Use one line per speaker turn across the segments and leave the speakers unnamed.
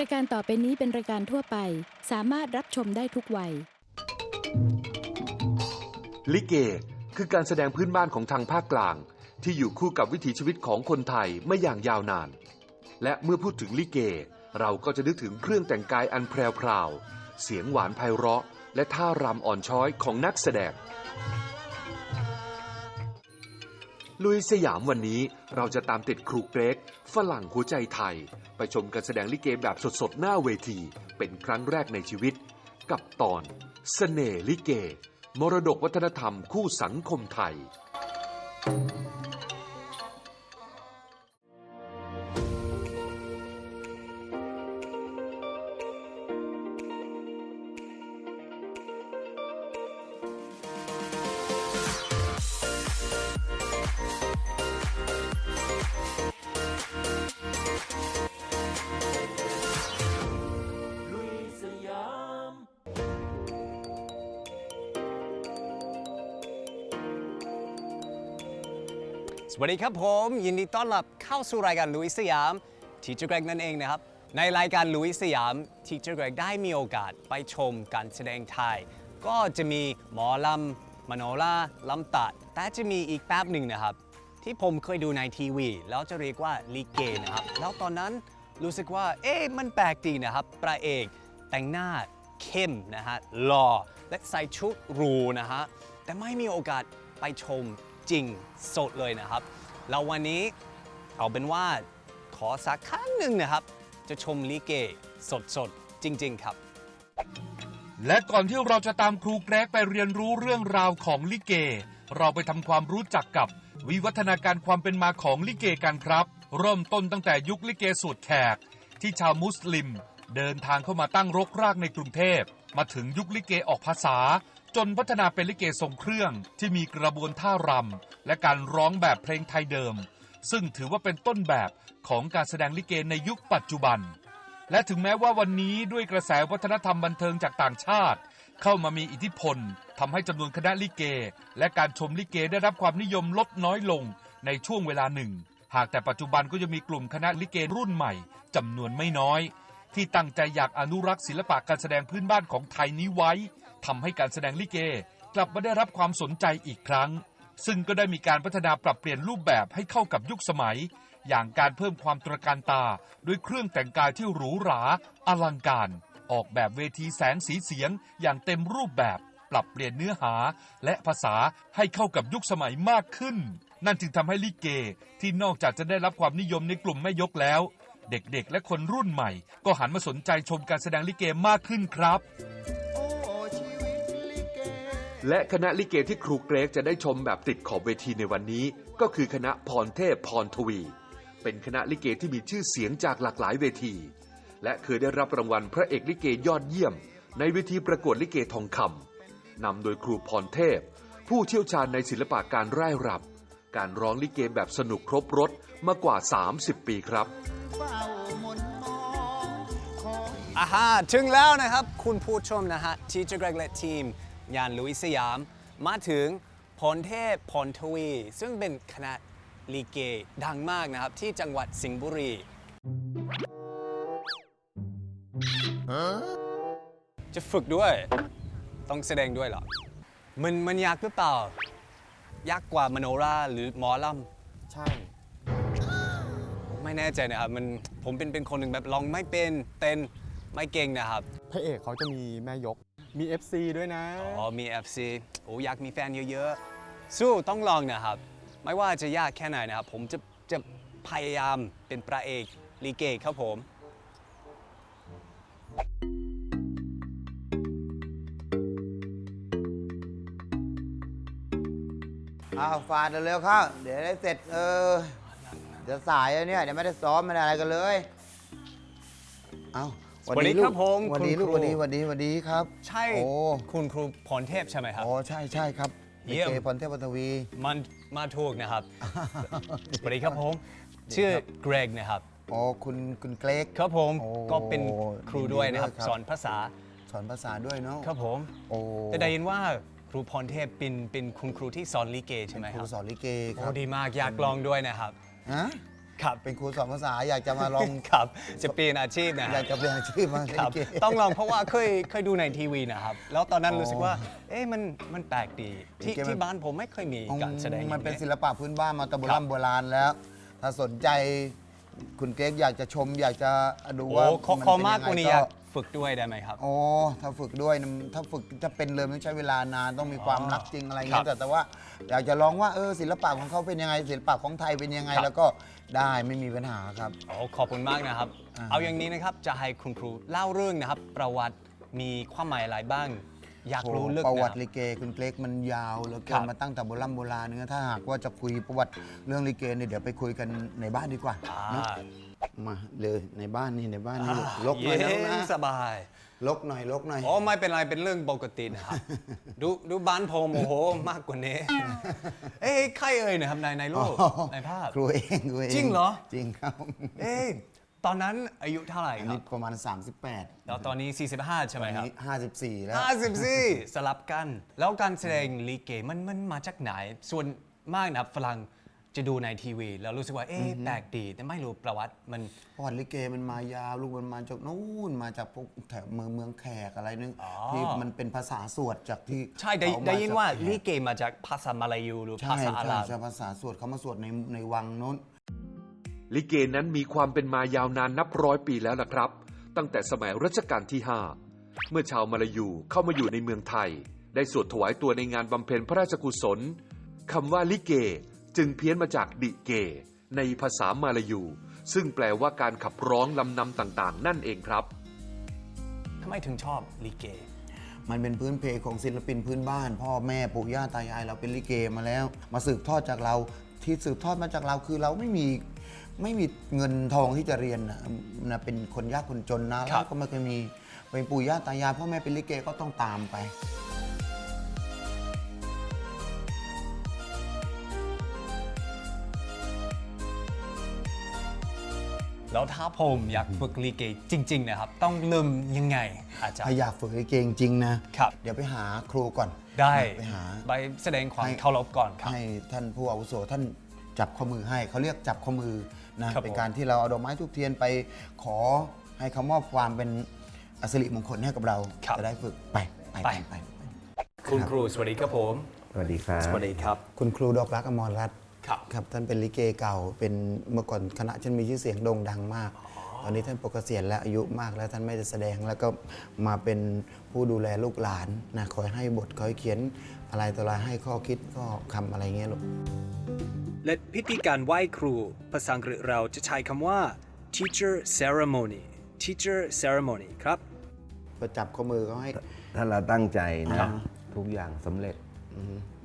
รายการต่อไปนี้เป็นรายการทั่วไป สามารถรับชมได้ทุกวัย
ลิเก คือการแสดงพื้นบ้านของทางภาคกลาง ที่อยู่คู่กับวิถีชีวิตของคนไทยม่อย่างยาวนาน และเมื่อพูดถึงลิเก เราก็จะนึกถึงเครื่องแต่งกายอันแพรวพราว เสียงหวานไพเราะ และท่ารำอ่อนช้อยของนักแสดง ลุยสยามวันนี้เราจะตามติดครูเกรกฝรั่งหัวใจไทย ไปชมการแสดงลิเกแบบสดๆ หน้าเวที เป็นครั้งแรกในชีวิต กับตอนเสน่ห์ลิเก มรดกวัฒนธรรมคู่สังคมไทย
สวัสดีครับผม ยินดีต้อนรับเข้าสู่รายการลุยสยามทีเจอร์เกรกนั่นเองนะครับ ในรายการลุยสยามทีเจอร์เกรกได้มีโอกาสไปชมการแสดงไทย ก็จะมีหมอลำมโนราลำตัด แต่จะมีอีกแป๊บหนึ่งนะครับ ที่ผมเคยดูในทีวี แล้วจะเรียกว่าลิเกนะครับ แล้วตอนนั้นรู้สึกว่า เอ๊ะมันแปลกดีนะครับพระเอกแต่งหน้าเข้มนะฮะหล่อและใส่ชุดหรูนะฮะแต่ไม่มีโอกาสไปชม จริงสดเลยนะครับ แล้ววันนี้เอาเป็นว่าขอสักครั้งหนึ่งนะครับ จะชมลิเกสดๆจริง ๆ ครับ
และก่อนที่เราจะตามครูแกรกไปเรียนรู้เรื่องราวของลิเก เราไปทำความรู้จักกับวิวัฒนาการความเป็นมาของลิเกกันครับ เริ่มต้นตั้งแต่ยุคลิเกสวดแขก ที่ชาวมุสลิม เดินทางเข้ามาตั้งรกรากในกรุงเทพ มาถึงยุคลิเกออกภาษา จนพัฒนาเป็นลิเกทรงเครื่องที่มีกระบวนท่ารำและการร้องแบบเพลงไทยเดิม ซึ่งถือว่าเป็นต้นแบบของการแสดงลิเกในยุคปัจจุบัน และถึงแม้ว่าวันนี้ด้วยกระแสวัฒนธรรมบันเทิงจากต่างชาติ เข้ามามีอิทธิพลทำให้จำนวนคณะลิเก และการชมลิเกได้รับความนิยมลดน้อยลงในช่วงเวลาหนึ่ง หากแต่ปัจจุบันก็ยังมีกลุ่มคณะลิเกรุ่นใหม่จำนวนไม่น้อย ที่ตั้งใจอยากอนุรักษ์ศิลปะการแสดงพื้นบ้านของไทยนี้ไว้ ทำให้การแสดงลิเก กลับมาได้รับความสนใจอีกครั้ง ซึ่งก็ได้มีการพัฒนาปรับเปลี่ยนรูปแบบให้เข้ากับยุคสมัย อย่างการเพิ่มความตระการตาด้วยเครื่องแต่งกายที่หรูหราอลังการ ออกแบบเวทีแสงสีเสียงอย่างเต็มรูปแบบปรับเปลี่ยนเนื้อหาและภาษาให้เข้ากับยุคสมัยมากขึ้น นั่นจึงทำให้ลิเกที่นอกจากจะได้รับความนิยมในกลุ่มแม่ยกแล้ว เด็กๆ และคนรุ่นใหม่ ก็หันมาสนใจชมการแสดงลิเกมากขึ้นครับ
และคณะลิเกที่ครูเกรกจะได้ชมแบบติดขอบเวทีในวันนี้ ก็คือคณะพรเทพพรทวี เป็นคณะลิเกที่มีชื่อเสียงจากหลากหลายเวที และเคยได้รับรางวัลพระเอกลิเกยอดเยี่ยม ในเวทีประกวดลิเกทองคำนำโดยครูพรเทพ ผู้เชี่ยวชาญในศิลปะการร่ายรำการร้องลิเกแบบสนุกครบรถมากว่า 30 ปีครับ
อาฮาถึงแล้วนะครับ คุณผู้ชมนะฮะทีเจอ ร์เกรกและทีมงานลุยสยาม มาถึงพรเทพพรทวี ซึ่งเป็นคณะลีเกดังมากนะครับ ที่จังหวัดสิงห์บุรี จะฝึกด้วย ต้องแสดงด้วยเหรอ มันมันยากหรือเปล่า ยากกว่ามโนราหรือหมอล
ใช่ำ
ไม่แน่ใจนะครับมันผมเป็นเป็นคนหนึ่งแบบร้องไม่เป็นเต้นไม่เก่งนะครับ
พระเอกเขาจะมีแม่ยก มี FC ด้วยนะ
อ๋อมี FC โอ้อยากมีแฟนเยอะๆ สู้ต้องลองนะครับ ไม่ว่าจะยากแค่ไหนนะครับ ผมจะจะพยายามเป็นพระเอกลีเกครับผม
อ้าวฟาดเร็วๆเข้า เดี๋ยวได้เสร็จเออเดี๋ยวสายแล้วเนี่ยเดี๋ยวไม่ได้ซ้อมไม่ได้อะไรกันเลย เอ้า
ส วัสดีครับผม
วันดี
คุณ
ลูก
ครู
วันดีวันดีวันดีครับ
ใช่
โอ้
คุณครูพรเทพใช่ไหมครับ
โอ้ใช่ใช่ครับ
เยี่ยม
ลิเกพรเทพปฐวี
มันมาถูกนะครับสวัสดีครับผมชื่อเกรกนะครับ
โอ้คุณคุณเกรก
ครับผม
โอ้
ก็เป็นครูด้วยนะครับ
ยินดีด้วยครับ
สอนภาษา
สอนภาษาด้วยเนาะ
ครับผม
โอ้
แต่ได้ยินว่าครูพรเทพเป็นเป็นคุณครูที่สอนลิเกใช่ไหม
ค
ค
รู
รับ
สอนลิเกค
โอ้
รับ
ดีมากอยากลองด้วยนะครับ
ฮะ
ครับ
เป็นครูสอนภาษาอยากจะมาลอง
ครับ จะเปลี่ยนอาชีพนะ
อยากจะเปลี่ยนอาชีพมา
ครับ
ลิเก
ต้องลองเพราะว่าเคยเคยดูในทีวีนะครับ แล้วตอนนั้น
อ๋อ
รู้สึกว่า เอ๊ะมันมันแปลกดีที่
ลิเกมัน
ที่บ้านผมไม่เคยมีการแสดง
มันเป็น
อย่าง
ศิลปะพื้นบ้านมาแตะโบ
ครั
รา
บ
ณโบราณแล้ว ถ้าสนใจคุณเก๊กอยากจะชมอยากจะดู
โอ้
ว่า
ขอ
มัน
ขอ
เป็น
มาก
ยัง
กว่า
ไง
นี้อยาก ฝึกด้วยได้ไหมครับ
โอ้ถ้าฝึกด้วยนะถ้าฝึกจะเป็นเลยต้องใช้เวลานานต้องมีความ
อ๋อ
รักจริงอะไร
ครั
เงี้
บ
ยแต่แต่ว่า อยากจะลองว่าเออศิลปะของเขาเป็นยังไง ศิลปะของไทยเป็นยังไง
ครับ
แล้วก็ได้ไม่มีปัญหาครับ
โอ้ขอบคุณมากนะครับ
อ่า
เอาอย่างนี้นะครับจะให้คุณครูเล่าเรื่องนะครับ ประวัติมีความหมายอะไรบ้าง อยากรู้ลึก
ประ
นะ
วั
ค
ติ
รับ
ลิเกคุณเกรกมันยาวเหลือ
ค
เกิ
รั
น
บ
มาตั้งแต่โบราณโบราณเนื้อถ้าหากว่าจะคุยประวัติเรื่องลิเกเนี่ยเดี๋ยวไปคุยกันในบ้านดีกว่า
อ่า
เนอะ มาเลยในบ้านนี่ในบ้านนี่ลกหน่อยนะ
เย็
ลูก
น
นะ
สบาย
ลกหน่อยลกหน่อย
โอ้ไม่เป็นไรเป็นเรื่องปกตินะครับ ดูดูบ้านผมโอ้โหมากกว่านี้ เอ้ยใครเอ่ยนะครับในในรูปในภาพ
ครูเองครูเอง
จริงเหรอ
จริงครับ
เอ้ยตอนนั้นอายุเท่าไหร่
อัน
ครั
นี้
บ
ประมาณ 38
แล้วตอนนี้ 45 ใช่ไหม
อัน
ครับ
นี้54 แล้ว
54 สลับกัน แล้วการแสดงลิเกมันมันมาจากไหน ส่วนมากนะครับฝรั่ง จะดูในทีวี แล้วรู้สึกว่าเอ๊ะแปลกดีแต่ไม่รู้ประวัติมัน
ประวัติลิเกมันมายาวลูกมันมาจากนู่นมาจากพวกแถวเมืองเมืองแขกอะไรนึง
อ๋อ
ที่มันเป็นภาษาสวดจากที่
ใช่ได้
เขม
ได้ยินว่า
จกแขก
ลิเกมาจากภาษามาลายูหรือ
ใช่
ภาษาอาห
ใช่
รับ
ใช่ภาษาสวดเขามาสวดในในวังนู้น
ลิเกนั้นมีความเป็นมายาวนานนับร้อยปีแล้วล่ะครับ ตั้งแต่สมัยรัชกาลที่ 5 เมื่อชาวมาลายูเข้ามาอยู่ในเมืองไทย ได้สวดถวายตัวในงานบำเพ็ญพระราชกุศลคำว่าลิเก จึงเพี้ยนมาจากดิเก ในภาษามาลายู ซึ่งแปลว่าการขับร้องลำนำต่างๆ นั่นเองครับ
ทำไมถึงชอบลิเก
มันเป็นพื้นเพของศิลปินพื้นบ้าน พ่อแม่ปู่ย่าตายายเราเป็นลิเกมาแล้ว มาสืบทอดจากเราที่สืบทอดมาจากเราคือเราไม่มีไม่มีเงินทองที่จะเรียนนะนะเป็นคนยากคนจนนะ
ครั
แล้
บ
วก็ไม่เคยมีเป็นปู่ย่าตายายพ่อแม่เป็นลิเกก็ต้องตามไป
แล้วถ้าผมอยากฝึกลิเกจริง ๆ นะครับ ต้องเริ่มยังไงอาจาร
ถ้า
ย์
อยากฝึกลิเกจริงๆนะครับ เดี๋ยวไปหาครูก่อน
ได้
ไปหา
ไปแสดงความ
ให้
เคารพก่อนครับ
ให้ท่านผู้อาวุโสท่านจับข้อมือให้เขาเรียกจับข้อมือนะครับ เป็น
ผม
การที่เราเอาดอกไม้ทุกเทียนไปขอให้เขามอบความเป็นอสิริมงคลให้กับเรา
ครับ
จะได้ฝึกไปไป
ไป
ไปไป
คุณครูสวัสดีครับผม
สวัสดีครับ
สวัสดีครับ
คุณครูดอกรักอมรรัตน์
ครับ
ครับท่านเป็นลิเกเก่า เป็นเมื่อก่อนคณะฉันมีชื่อเสียงโด่งดังมาก ตอนนี้ท่านปกเกษียณและอายุมากแล้วท่านไม่ได้แสดงแล้วก็มาเป็นผู้ดูแลลูกหลานนะคอยให้บทคอยเขียนอะไรต่ออะไรให้ข้อคิดก็คำอะไรเงี้ยลูก
และพิธีการไหว้ครู ภาษาอังกฤษเราจะใช้คำว่า teacher ceremony teacher ceremony ครับ
ก็จับข้อมือเขาให้
ถ้าเราตั้งใจ
ครั
นะ
บ
ทุกอย่างสำเร็จ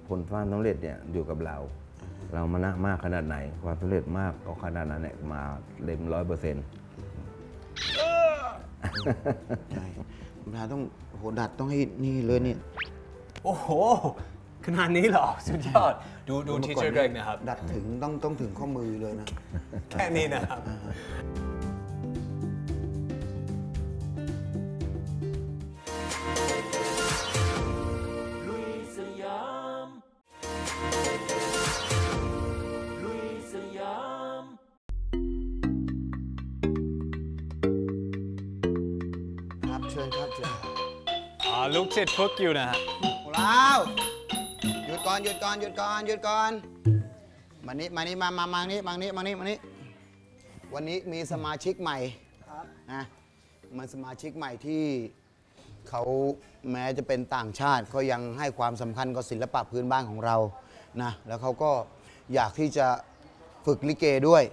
ผลความสำเร็จเนี่ยอยู่กับเรา เรามานะมากขนาดไหน ความสำเร็จมากก็ขนาดนั้นเนี่ยมาเต็มร้อยเปอร์เซ็นต์
ใช่เวลาต้องโหดัดต้องให้นี่เลยเนี่ย
โอ้โห ขนาดนี้เหรอ สุดยอด ดูดู
มื่อก่อ
teacher Greg นะครับ
ดัดถึงต้องต้องถึงข้อมือเลยนะ
แค่นี้นะครับ
ครับ
อ่าลูกศิษย์ฝึกอยู่นะฮะ
เราหยุดก่อนหยุดก่อนหยุดก่อนหยุดก่อนมานี่มานี่มามามานี่มานี่มานี่มานี่วันนี้มีสมาชิกใหม่นะมันสมาชิกใหม่ที่เขาแม้จะเป็นต่างชาติก็ยังให้ความสำคัญกับศิลปะพื้นบ้านของเรานะแล้วเขาก็อยากที่จะฝึกลิเกด้วย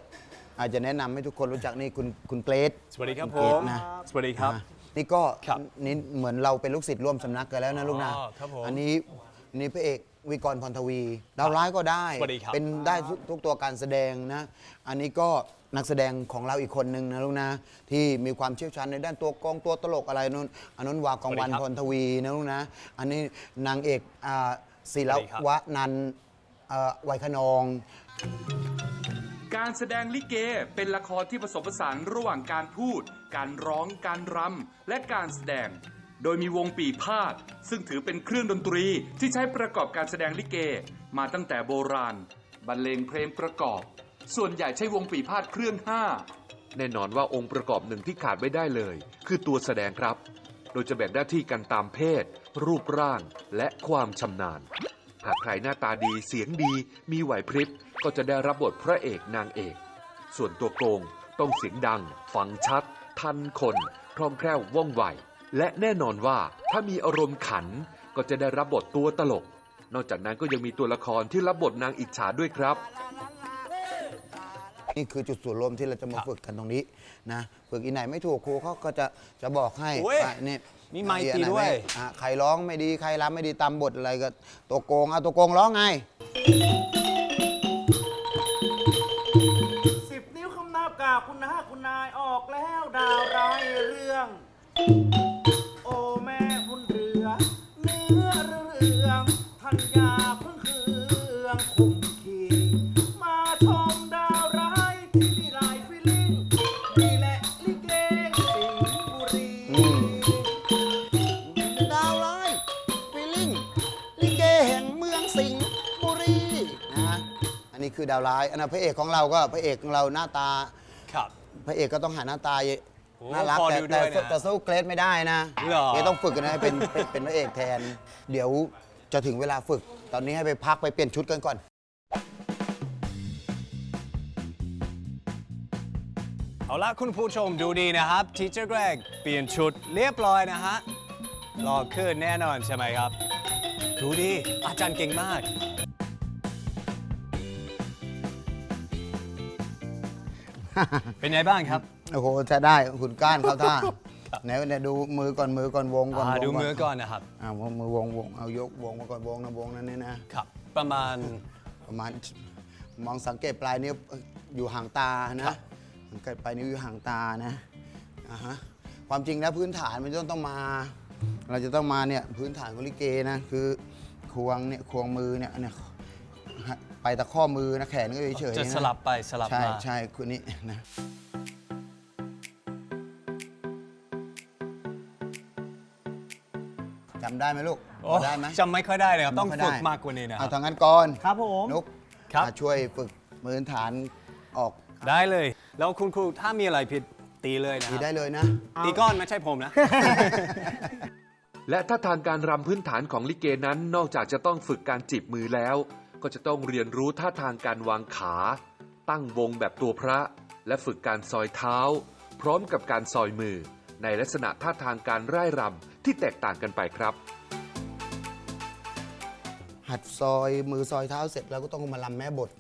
อาจจะแนะนำให้ทุกคนรู้จักนี่คุณคุณเกรซ
สวัสดีครับ
ณ
ผ
เกรซ
ม
นะ
สวัสดีครับ
อะ นี่ก็
ครับ
นี่เหมือนเราเป็นลูกศิษย์ร่วมสำนักกันแล้วนะลูกนะ
อ๋อครับผม
อันนี้นี่พระเอกวิกรพรทวีดาวร้ายก็ได้
สวัสดีครับ
เป็นได้ทุกทุกตัวการแสดงนะ อันนี้ก็นักแสดงของเราอีกคนนึงนะลูกนะ ที่มีความเชี่ยวชาญในด้านตัวกลองตัวตลกอะไรนู้นอันนู้นวากองวันพรทวีนะลูกนะ อันนี้นางเอกอ่าศิลวะนันท์เอ่อไวยขนอง
การแสดงลิเกเป็นละครที่ผสมผสานระหว่างการพูด การร้อง การรำ และการแสดง โดยมีวงปีพาดซึ่งถือเป็นเครื่องดนตรีที่ใช้ประกอบการแสดงลิเก มาตั้งแต่โบราณ บรรเลงเพลงประกอบ
ส่วนใหญ่ใช้วงปีพาดเครื่อง5แน่นอนว่าองค์ประกอบหนึ่งที่ขาดไม่ได้เลย คือตัวแสดงครับ โดยจะแบ่งหน้าที่กันตามเพศ รูปร่าง และความชำนาญ หากใครหน้าตาดีเสียงดี มีไหวพริบ ก็จะได้รับบทพระเอกนางเอก ส่วนตัวโกงต้องเสียงดัง ฟังชัด ทันคนคล่องแคล่วว่องไว และแน่นอนว่าถ้ามีอารมณ์ขันก็จะได้รับบทตัวตลก นอกจากนั้นก็ยังมีตัวละครที่รับบทนางอิจฉาด้วยครับ
นี่คือจุดส่วนรวมที่เราจะมาฝึกกันตรงนี้นะ ฝึกอีไหนไม่ถูกครูเขาก็จะจะบอกให้
อุ๊ย
ว่านี่
มีไมค์
อัน
ตี
หน
ด้วย
ไม่อะใครร้องไม่ดีใครรำไม่ดีตามบทอะไรก็ตัวโกงเอาตัวโกงร้องไงำ
นับกาคุณนาคุณนายออกแล้วดาวร้ายเรื่อง โอแม่บุญเรือ เนื้อเรื่องทัญญาเพิ่งเครื่องคุมขีมาชมดาวร้ายที่มีลายฟิลิ่งนี่แหละลิเกสิงห์บุรี
อืม ดาวร้ายฟีลิ่งลิเกแห่งเมืองสิงห์บุรีนะอันนี้คือดาวร้ายอันนั้นพระเอกของเราก็พระเอกของเราหน้าตา พระเอกก็ต้องหาหน้าตา
โอ้
น่ารัก
ขอ
แต่
ดูด้
แต่
วยนะ
แต่สู้เกรดไม่ได้นะ
เหรอ
เกรดต้องฝึกกันนะให้เป็นเป็นเป็นพระเอกแทน เดี๋ยวจะถึงเวลาฝึก ตอนนี้ให้ไปพักไปเปลี่ยนชุดกันก่อน
เอาละคุณผู้ชมดูดีนะครับ Teacher Greg เปลี่ยนชุดเรียบร้อยนะฮะรอขึ้นแน่นอนใช่ไหมครับ ดูดีอาจารย์เก่งมาก เป็นไงบ้างครับ
โอ้โหจะได้หุ่นก้านเข้าท่าไหนไหนดูมือก่อนมือก่อนวงก่อน
อ่าว
ง
ดูมือก่อนนะครับ
อ่าวงมือวงวงเอายกวงมาก่อนวงนะวงนั้นนี่นะ
ครับ ประมาณ
ประมาณมองสังเกตปลายนิ้วอยู่ห่างตา
ครั
นะ
บ
สังเกตปลายนิ้วอยู่ห่างตานะอ่าฮะความจริงแล้วพื้นฐานมันต้องต้องมา เราจะต้องมาเนี่ยพื้นฐานของลิเกนะคือควงเนี่ยควงมือเนี่ยเนี่ย ไปตะข้อมือนะแขนก็เฉยๆ
จะ
น
สลับไปสลับ
ใช่
มา
ใช่คุณนี้นะจำได้ไหมลูก
โอ้
ได้ไหม
จำไม่ค่อยได้เลยครับ ต้อง
ไม่ค่
ฝึ
ย
ก
ได้
มากกว่านี้นะค
เอา
รับ
ทางนั้นก่อน
ครับผม
นุก
ครับ
มาช่วยฝึกพื้นฐานออก
ได้เลย แล้วคุณครูถ้ามีอะไรผิดตีเลยนะค
ดี
รับ
ได้เลยนะ
ตีก้อนไม่ใช่ผมนะ
และท่าทางการรำพื้นฐานของลิเกนั้นนอกจากจะต้องฝึกการจีบมือแล้ว ก็จะต้องเรียนรู้ท่าทางการวางขา ตั้งวงแบบตัวพระ และฝึกการซอยเท้า พร้อมกับการซอยมือ ในลักษณะท่าทางการร่ายรำที่แตกต่างกันไปครับ
หัดซอยมือซอยเท้าเสร็จแล้วก็ต้องมาลำแม่บท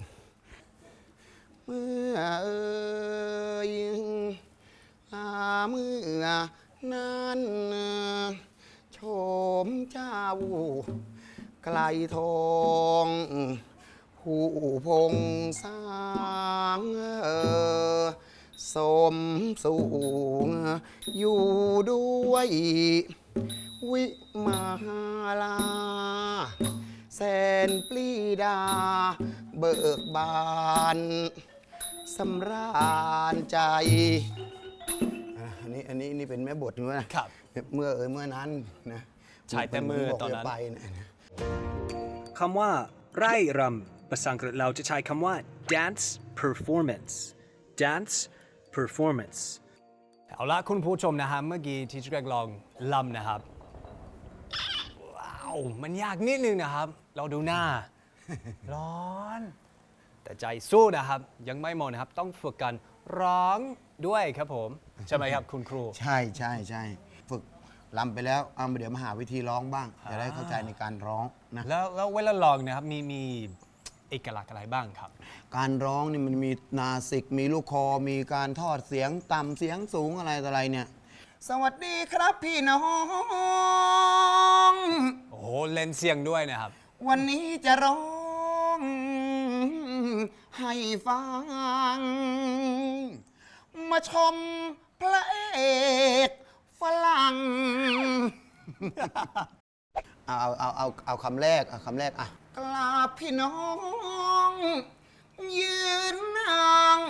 เมื่อเอ่ยอาเมื่อนั้นโฉมเจ้า ไกลทองผู้พงสร้างเอ่อสมสูง อยู่ด้วย วิมาลา แสนปลีดา เบิกบานสำราญใจอะอันนี้อันนี้นี่เป็นแม่บทด้วยนะครับ เมื่อเอยเมื่อนั้นนะ
ใช้แต่มือ
บอก
ตอนนั้น
ย่าไปนะ
คำว่าไร่รำภาษาอังกฤษเราจะใช้คำว่า dance performance dance performance
เอาละคุณผู้ชมนะฮะเมื่อกี้ที่ Greg ลองลำนะครับ ว้าว มันยากนิดนึงนะครับ เราดูหน้า ร้อน แต่ใจสู้นะครับ ยังไม่หมดนะครับ ต้องฝึกกันร้องด้วยครับผม ใช่ไหมครับคุณครู
ใช่ใช่ใช่ฝึก ลำไปแล้วเอาเดี๋ยวมาหาวิธีร้องบ้าง จะได้เข้าใจในการร้องนะ
แล้วแล้วเวลาลองนะครับมีมีเอกลักษณ์อะไรบ้างครับ
การร้องนี่มันมีนาสิก มีลูกคอ มีการทอดเสียงต่ำเสียงสูงอะไรต่ออะไรเนี่ย สวัสดีครับพี่น้อง
โอ้โหเล่นเสียงด้วยนะครับ
วันนี้จะร้องให้ฟัง มาชมพระเอก ฝรั่ง เอาเอาเอาเอาเอาคำแรกเอาคำแรกอะกราบพี่น้อง ยืนนั่ง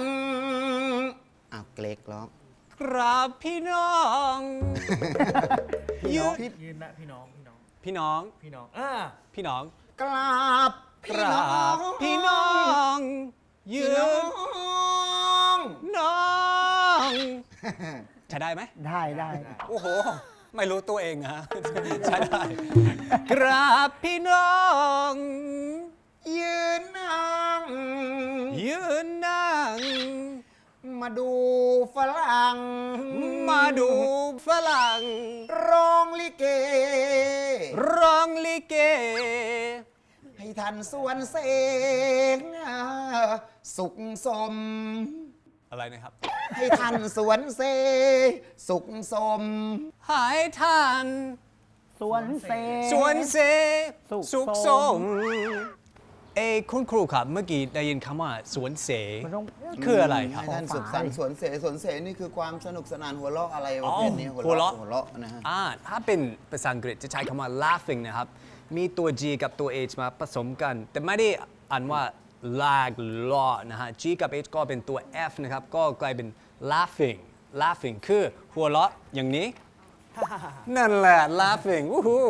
อะเกรกร้อง
ครับพี่น้อง
พี่น้องพี่
ยืนนะพี่น้องพี่น้อง
พี่น้อง
พี่น้องอ่า
พี่น้อง
กราบ
ก
พี่
รา
น้อง
บพี่น้อง ยื
พี่น้อนง
น้อง จะได้ไหม
ได้ได้
โอ้โห ไม่รู้ตัวเองนะ ใช่ได้ กราบพี่น้อง
ยืนนั่ง
ยืนนั่ง
มาดูฝรั่ง
มาดูฝรั่ง
ร้องลิเก
ร้องลิเก
ให้ทันส่วนเสงสุขสม
อะไรนะครับ
ให้ทันสวนเสสุขสม
หายทาน
สวนเซ
สวนเส
สุข
สุขส
ส
ม
ม
เอยคุณครูครับ เมื่อกี้ได้ยินคำว่าสวนเส
มันต้อง
คืออะไรครับ
ให้ท่านสุขสันต์สวนเสสวนเสนี่คือความสนุกสนานหัวเราะอะไรประเภทนี้
อ๋อ
หัวเราะ
หั
หั
ว
ว
เราะ
เราะนะฮะ
อ่าถ้าเป็นภาษาอังกฤษจะใช้คำว่า laughing นะครับ มีตัว G กับตัว H มาผสมกัน แต่ไม่ได้อ่านว่า lag law นะฮะ G กับ H ก็เป็นตัว F นะครับ ก็กลายเป็น laughing laughing คือหัวเราะอย่างนี้ นั่นแหละ laughing วู้ฮู้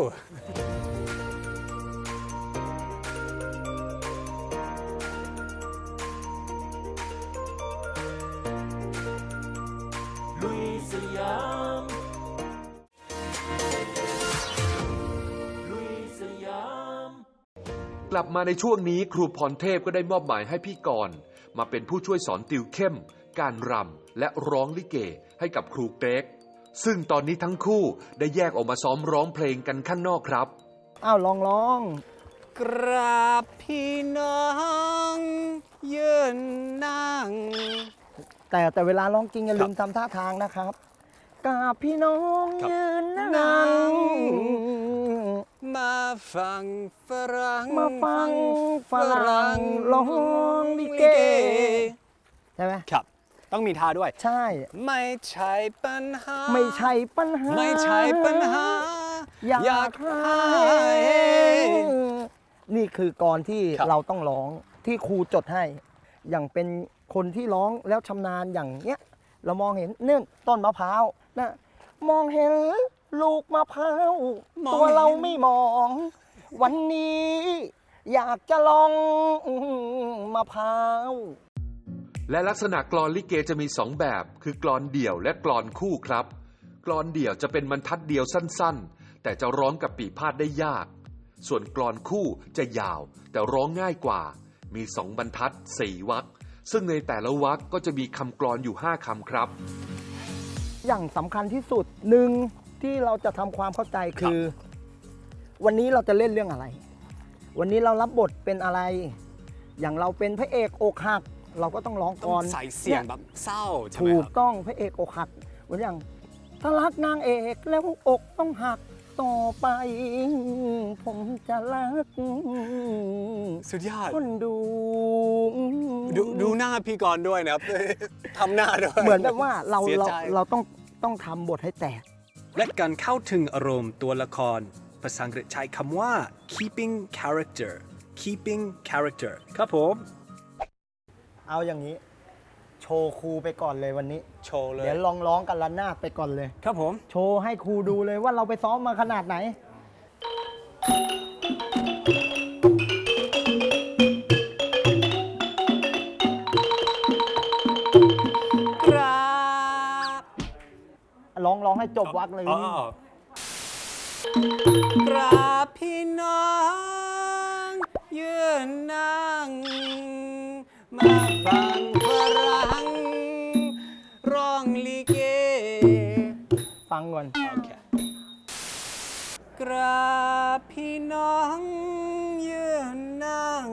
กลับมาในช่วงนี้ครูพรเทพก็ได้มอบหมายให้พี่กรณ์มาเป็นผู้ช่วยสอนติวเข้ม การรำและร้องลิเกให้กับครูเกรกซึ่งตอนนี้ทั้งคู่ได้แยกออกมาซ้อมร้องเพลงกันข้างนอกครับ
อ้าวลองร้อง
กราบพี่น้องยืนนั่ง
แต่แต่เวลาร้องจริงอย่าลืมทำท่าทางนะครับกราบพี่น้อง
ครับ
ยืน
นั่
นั่
ง
ง
มาฟังฝรั่ง
มาฟังฝรั่งร้องลิเกใช่ไหม
ครับ ต้องมีท่าด้วย
ใช่
ไม่ใช่ปัญหา
ไม่ใช่ปัญหา
ไม่ใช่ปัญหา
อยากให้นี่คือกรที่
ครับ
เราต้องร้องที่ครูจดให้ อย่างเป็นคนที่ร้องแล้วชำนาญอย่างเนี้ย เรามองเห็นเนื่องต้นมะพร้าวนะมองเห็น ลูกมะพร้าวตัวเราไม่มอง วันนี้ อยากจะลองมะพร้าว
และลักษณะกลอนลิเกจะมีสองแบบ คือกลอนเดี่ยวและกลอนคู่ครับ กลอนเดี่ยวจะเป็นบรรทัดเดียวสั้นๆ แต่จะร้องกับปีพาดได้ยาก ส่วนกลอนคู่จะยาว แต่ร้องง่ายกว่า มีสองบรรทัดสี่วรรคซึ่งในแต่ละวรรคก็จะมีคำกลอนอยู่ห้าคำครับ
อย่างสำคัญที่สุดหนึ่ง ที่เราจะทำความเข้าใจคือ วันนี้เราจะเล่นเรื่องอะไร วันนี้เรารับบทเป็นอะไร อย่างเราเป็นพระเอกอกหัก เราก็ต้องร้อง
ต้
ก่
อ
องน
ใส่เสียง
นี่
แบบเศร้าใช่ไหม
ถู
ค
ก
รับ
ต้องพระเอกอกหักเหมือนอย่างถ้ารักนางเอกแล้วอกต้องหักต่อไป ผมจะรัก
สุดยอด
คนดู
ดูดูหน้าพี่กรณ์ด้วยนะครับ ทำหน้าด้วย
เหมือนแบบว่าเรา
สีย
เรา
ใจ
เราต้องต้องทำบทให้แตก
และการเข้าถึงอารมณ์ตัวละคร ภาษาอังกฤษใช้คำว่า keeping character keeping character ครับผม
เอาอย่างนี้ โชว์ครูไปก่อนเลยวันนี้
โชว์เลย
เดี๋ยวลองร้องกันละนาดไปก่อนเลย
ครับผม
โชว์ให้ครูดูเลยว่าเราไปซ้อมมาขนาดไหน องร้องให้จบวักเลย
อ๋อกราบพี่น้องยืนนั่ง มาฟังฝรั่งร้องลิเก
ฟังก่อน
โอเค กราบพี่น้องยืนนั่ง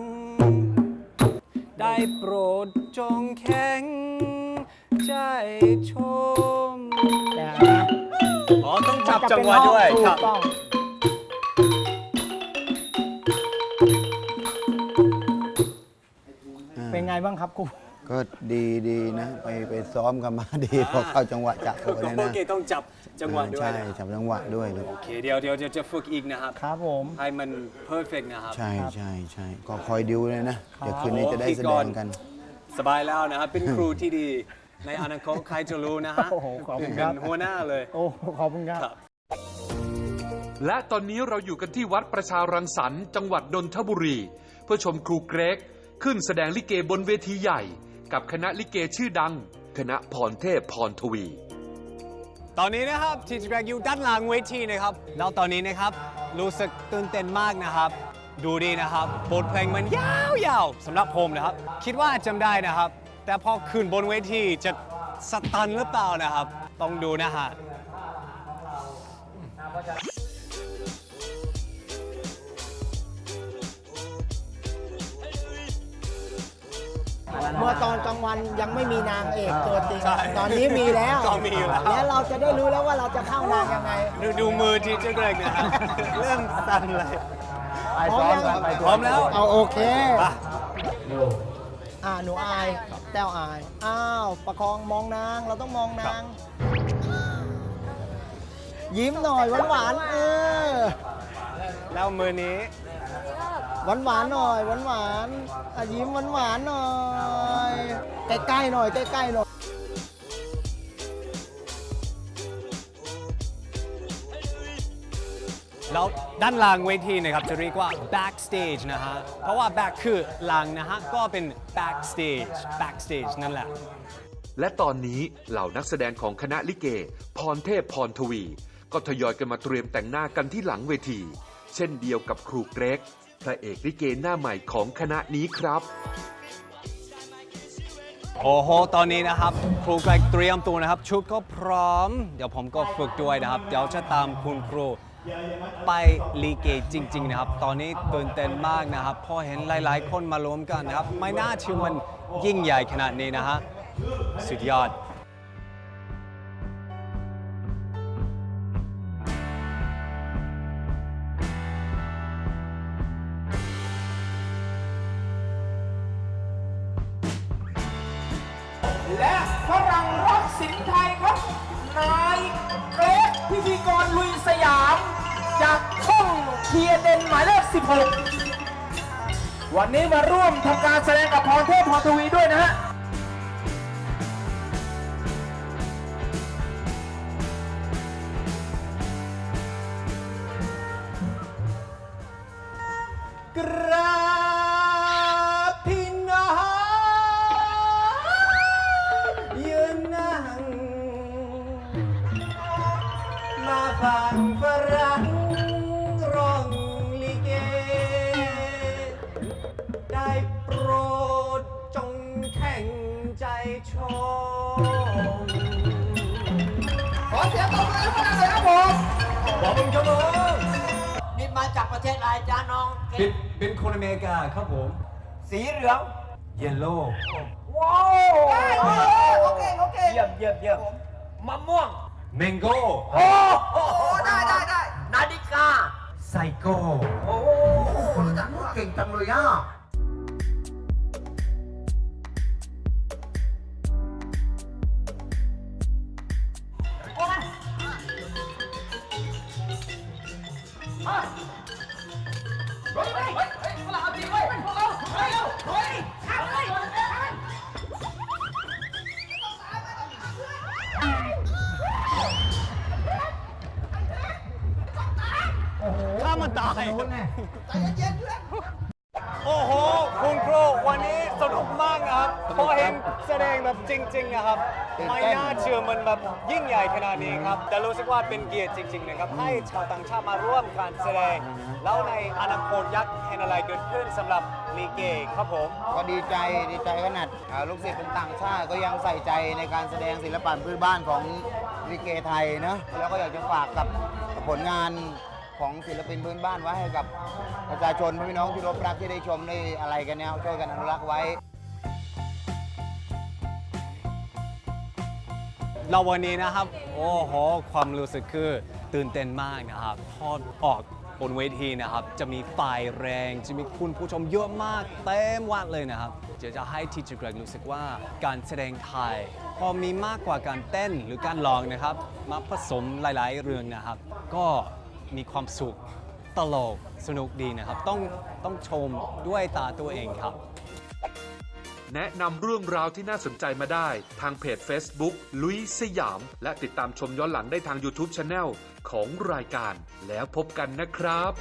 ได้โปรดจงแข็งใจชม
แต่นะ
อ๋อต้องจับ
มัน
จัง
เป็น
หวะด้วย
ถู
ครั
ก
บ
ต้อง เป็นไงบ้างครับครู
ก็ดีดีนะ ไปไปซ้อมกันมาดีพอเข้าจังหวะจับตัวเนี่ย
โอ
นะ
เคต้องจับจังหวะด้วย
ใช่
นะ
จับจังหวะด้วยลูก
โอเคเดี๋ยวเดี๋ยวเดี๋ยวจะฝึกอีกนะครับ
ครับผม
ให้มัน perfect นะครับ
ใช่ใช่ใช่ก็คอยดิวเลยนะเดี๋ยวคืนนี้จะได้แสดงกัน
สบายแล้วนะครับ เป็นครูที่ดี ในอนาคตใครจะรู้นะฮะ
โอ้โหขอบคุณครับ
เป็นหัวหน้าเลย
โอ้ขอบคุณครับ
ครับ
และตอนนี้เราอยู่กันที่วัดประชารังสรรค์จังหวัดนนทบุรี เพื่อชมครูเกรก ขึ้นแสดงลิเกบนเวทีใหญ่ กับคณะลิเกชื่อดัง คณะพรเทพพรทวี
ตอนนี้นะครับทีจแกรกอยู่ด้านหลังเวทีนะครับ แล้วตอนนี้นะครับ รู้สึกตื่นเต้นมากนะครับ ดูดีนะครับบทเพลงมันยาวๆสำหรับผมนะครับ คิดว่าจำได้นะครับ แต่พอขึ้นบนเวทีจะสตันหรือเปล่านะครับ ต้องดูนะฮะ
เมื่อตอนกลางวันยังไม่มีนางเอกตัวจริง
ใช่
ตอนนี้มีแล้ว
ก็มีแล้ว
แล้วเราจะได้รู้แล้วว่าเราจะเข้านางยังไง
ดูดูมือทีเจแกรกนะฮะเริ่มสั่นเลย
พร้อมยัง
พร้อมแล้ว
เอาโอเค
ไป
อ่าหนูอาย แต้วอาย อ้าว ประคองมองนาง เราต้องมองนาง ยิ้มหน่อยหวานหวานๆเออ
แล้วมือนี้
หวานหวานๆหน่อยหวานหวานๆอะยิ้มหวานหวานๆหน่อย ใกล้ๆหน่อยใกล้ๆหน่อย
แล้วด้านหลังเวทีนะครับจะเรียกว่า backstage นะฮะ เพราะว่า back คือหลังนะฮะ ก็เป็น backstage backstage นั่นแหละ
และตอนนี้เหล่านักแสดงของคณะลิเก พรเทพพรทวี ก็ทยอยกันมาเตรียมแต่งหน้ากันที่หลังเวที เช่นเดียวกับครูเกรกพระเอกลิเกหน้าใหม่ของคณะนี้ครับ
โอ้โห ตอนนี้นะครับ ครูไกรเตรียมตัวนะครับ ชุดก็พร้อม เดี๋ยวผมก็ฝึกด้วยนะครับ เดี๋ยวจะตามคุณครู ไปลีเกจริง ๆ นะครับ ตอนนี้ตื่นเต้นมากนะครับพอเห็นหลาย ๆ คนมารวมกันนะครับ ไม่น่าเชื่อมันยิ่งใหญ่ขนาดนี้นะฮะ สุดยอด
และฝรั่งรักสินทยครั สยาม จากช่องเทียเดนหมายเลข 16 วันนี้มาร่วมทำการแสดงกับพรเทพพรทวีด้วยนะฮะ ขอเสียงตบมือให้พวกเราเลยครับผม
บอกเป็นชั่วโมง
นี่มาจากประเทศอะไรจ้าน้อง
เป็นเป็นคนอเมริกาครับผม
สีเหลือง
เยลโล่
ว้าวโอเคโอเคเยี่ยมเยี่ยมเยี่ยมมะม่วง
เมงโก้
โอ้โหได้ได้ได้นาฬิกา
ไซโก้
โอ้โหเก่งจังเลยอะ
ถ้ามันตาย โอ้โห คุณครูวันนี้สนุกมากนะครับพอเห็นแสดงแบบจริงๆนะครับ ไม่น่าเชื่อมันแบบยิ่งใหญ่ขนาดนี้ครับ แต่รู้สึกว่าเป็นเกียรติจริงๆนะครับ ให้ชาวต่างชาติมาร่วมการแสดง แล้วในอนาคตยักษ์เห็นอะไรเกิดขึ้นสำหรับลีเกครับผม
ก็ดีใจดีใจขนาดอ่าลูกศิษย์เป็นต่างชาติก็ยังใส่ใจในการแสดงศิลปะพื้นบ้านของลิเกไทยเนอะแล้วก็อยากจะฝากกับผลงานของศิลปินพื้นบ้านไว้ให้กับประชาชนพี่น้องที่รบรักที่ได้ชมได้อะไรกันเนี่ยช่วยกันอนุรักษ์ไว้
เราวันนี้นะครับ โอ้โห ความรู้สึกคือตื่นเต้นมากนะครับ พอออกบนเวทีนะครับ จะมีไฟแรง จะมีคุณผู้ชมเยอะมากเต็มวัดเลยนะครับจะจะให้ทีเจอร์เกรกรู้สึกว่าการแสดงไทย พอมีมากกว่าการเต้นหรือการร้องนะครับ มาผสมหลาย ๆ เรื่องนะครับ ก็มีความสุขตลกสนุกดีนะครับ ต้องต้องชมด้วยตาตัวเองครับ
แนะนำเรื่องราวที่น่าสนใจมาได้ ทางเพจ Facebook ลุยสยาม และติดตามชมย้อนหลังได้ทาง YouTube Channel ของรายการ แล้วพบกันนะครับ